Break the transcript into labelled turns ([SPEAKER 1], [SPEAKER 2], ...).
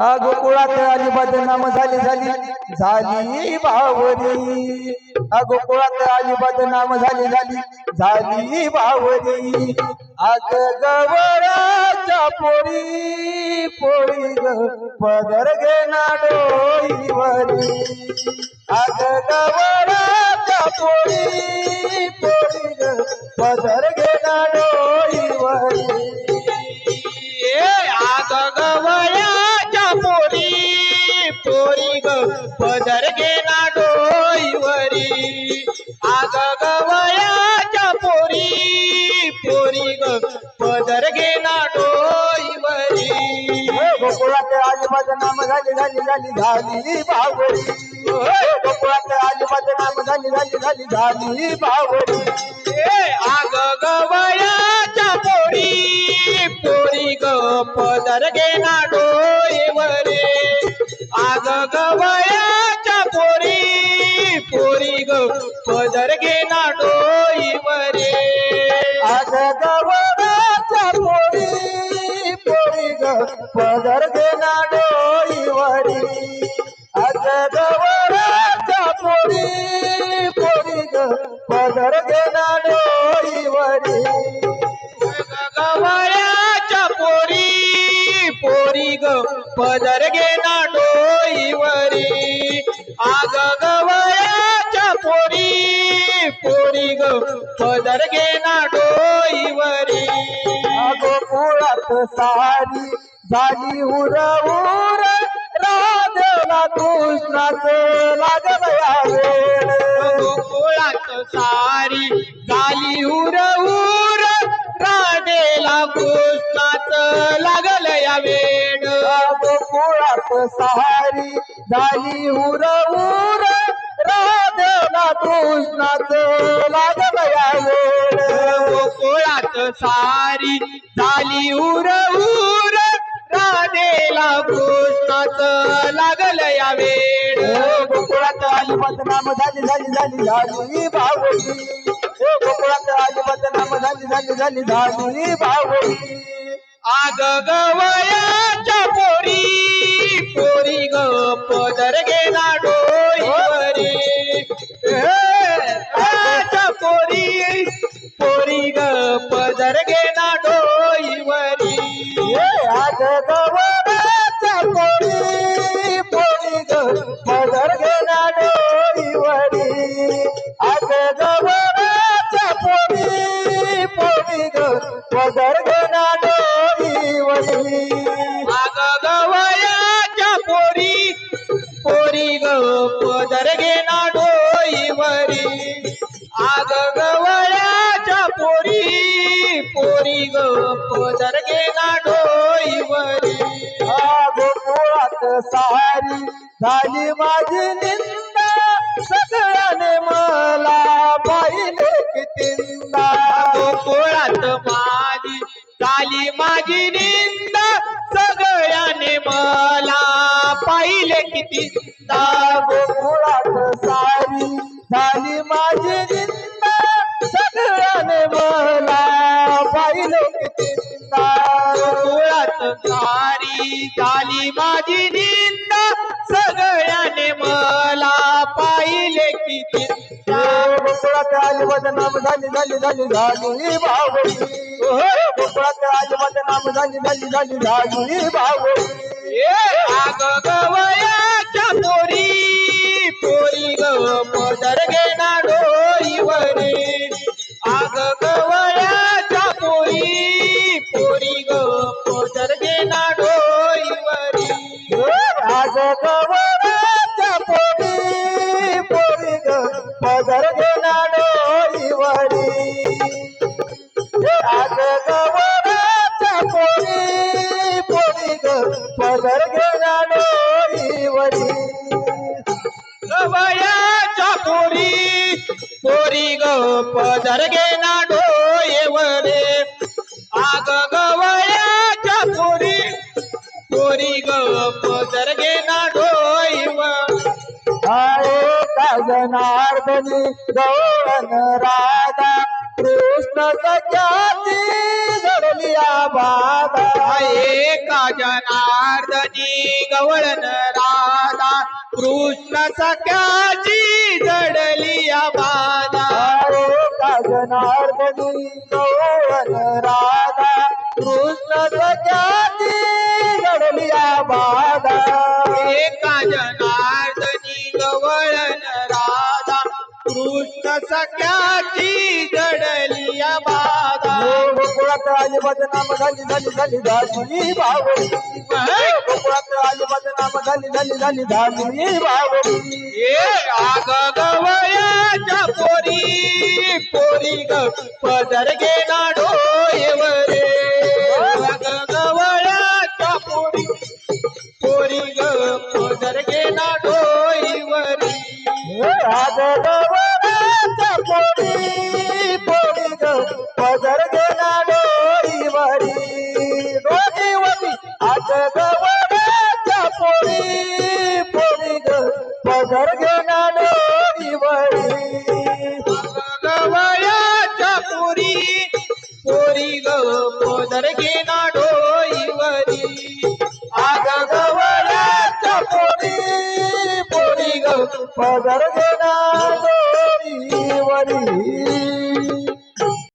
[SPEAKER 1] अगोकुळात गोकुळात आली बदनाम झाली झाली झाली भावरी अगोकुळात गोकुळात आली बदनाम झाली झाली झाली भावरी अग गवराच्या पोळी पोळी ग पदर घेना डोईवरी. अग गवराच्या पोळी पोळी ग पदर घे
[SPEAKER 2] आग गवयाच्या पोरी पोरी ग पदर गेला डोईवरी.
[SPEAKER 1] गोकुळात आली बदनाम झाली झाली झाली झाली बावरी. गोकुळात आली बदनाम झाली झाली झाली झाली बावरी.
[SPEAKER 2] ए, आग गवयाच्या पोरी पोरी ग पदर गेला डोईवरी. आग गवयाच्या पदर
[SPEAKER 1] घेना डोईवरी आज गवराच्या पोरी पोरी ग. पदर घेना डोईवरी
[SPEAKER 2] गवयाच्या पोरी पोरी ग. पदर गेला डोईवरी आग गवयाच्या पोरी पोरी ग. पदर गेला डोईवरी
[SPEAKER 1] गोकुळात सारी झाली उर उर राधेला कृष्णाच लागल वेळ
[SPEAKER 2] गोकुळात सारी झाली उर उर राधेला कृष्णाच लागल या वेड
[SPEAKER 1] गोकुळात सारी झाली उर उर राधेला कृष्णाच लागल या वेळ
[SPEAKER 2] गोकुळात सारी झाली उर राधेला कृष्णाच लागल या वेड
[SPEAKER 1] गोकुळात आली बदनाम झाली झाली झाली झाली बावली गोकुळात आली बदनाम झाली झाली झाली झाली बावली
[SPEAKER 2] आग गवयाच्या पोरी. पदर गेला डोईवरी आग गवयाच्या पोरी पोरी ग पदर गेला डोईवरी
[SPEAKER 1] गोकुळात सारी झाली माझी निंदा. सगळ्याने मला पाहिले कितींदा
[SPEAKER 2] गोकुळात माझी झाली माझी निंदा. सगळ्याने मला पाहिले किती
[SPEAKER 1] गोकुळात माझी निंदा सगळ्याने मला पाहिले
[SPEAKER 2] सारी झाली माझी निंदा सगळ्याने मला पाहिले किती
[SPEAKER 1] गोकुळात आली बदनाम झाली झाली झाली झाली बावळी गोकुळात आली बदनाम झाली झाली झाली झाली बावळी गवराच्या पोरी पोरी ग पदर घेना डोईवरी
[SPEAKER 2] गवयाच्या पोरी पोरी ग पदर घेना डोईवरी आग गवयाच्या पोरी पोरी ग पदर घेना डोईवर
[SPEAKER 1] आहे का जनार्दनी गौरन राधा. कृष्ण सख्याची जडली बाधा
[SPEAKER 2] एका जनार्दनी गवळण राधा? कृष्ण सख्याची जडली या बाधा.
[SPEAKER 1] अरे का जनार्दनी गौवन राधा? कृष्ण सख्याची
[SPEAKER 2] सख्याची जडली या बाधा
[SPEAKER 1] गोकुळात आली बदनाम झाली झाली झाली झाली भावरी गोकुळात आली बदनाम झाली झाली झाली
[SPEAKER 2] आग गवयाच्या पोरी पोरी ग पदर गेला डोयवरे आग गवयाच्या पोरी पोरी ग पदर डोईवरी
[SPEAKER 1] पदर गेला डोईवरी
[SPEAKER 2] गवयाच्या पोरी पोरी ग पदर गेला डोईवरी
[SPEAKER 1] आग गवळाच्या पोरी पोरी ग पदर डोईवरी